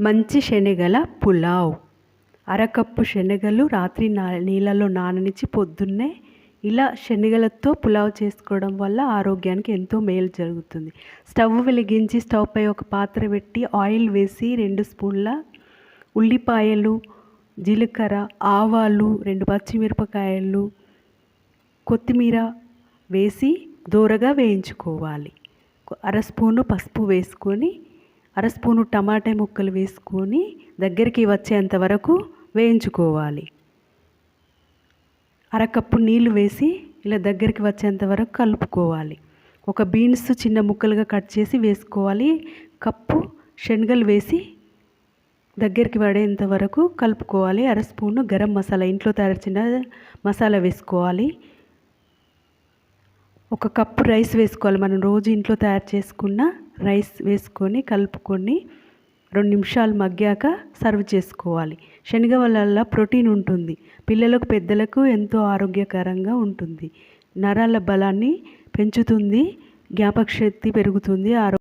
మంచి శనగల పులావ్. అరకప్పు శనగలు రాత్రి నా నీళ్ళలో నాననిచ్చి పొద్దున్నే ఇలా శనగలతో పులావ్ చేసుకోవడం వల్ల ఆరోగ్యానికి ఎంతో మేలు జరుగుతుంది. స్టవ్ వెలిగించి స్టవ్ పై ఒక పాత్ర పెట్టి ఆయిల్ వేసి రెండు స్పూన్ల ఉల్లిపాయలు జీలకర్ర ఆవాలు రెండు పచ్చిమిరపకాయలు కొత్తిమీర వేసి దోరగా వేయించుకోవాలి. అర స్పూను పసుపు వేసుకొని అర స్పూను టమాటా ముక్కలు వేసుకొని దగ్గరికి వచ్చేంత వరకు వేయించుకోవాలి. అరకప్పు నీళ్ళు వేసి ఇలా దగ్గరికి వచ్చేంత వరకు కలుపుకోవాలి. ఒక బీన్స్ చిన్న ముక్కలుగా కట్ చేసి వేసుకోవాలి. కప్పు శనగలు వేసి దగ్గరికి పడేంత వరకు కలుపుకోవాలి. అర స్పూను గరం మసాలా ఇంట్లో తయారు చేసిన మసాలా వేసుకోవాలి. ఒక కప్పు రైస్ వేసుకోవాలి. మనం రోజు ఇంట్లో తయారు చేసుకున్న రైస్ వేసుకొని కలుపుకొని రెండు నిమిషాలు మగ్గాక సర్వ్ చేసుకోవాలి. శనగ వల్ల ప్రోటీన్ ఉంటుంది. పిల్లలకు పెద్దలకు ఎంతో ఆరోగ్యకరంగా ఉంటుంది. నరాల బలాన్ని పెంచుతుంది. జ్ఞాపక శక్తి పెరుగుతుంది. ఆరో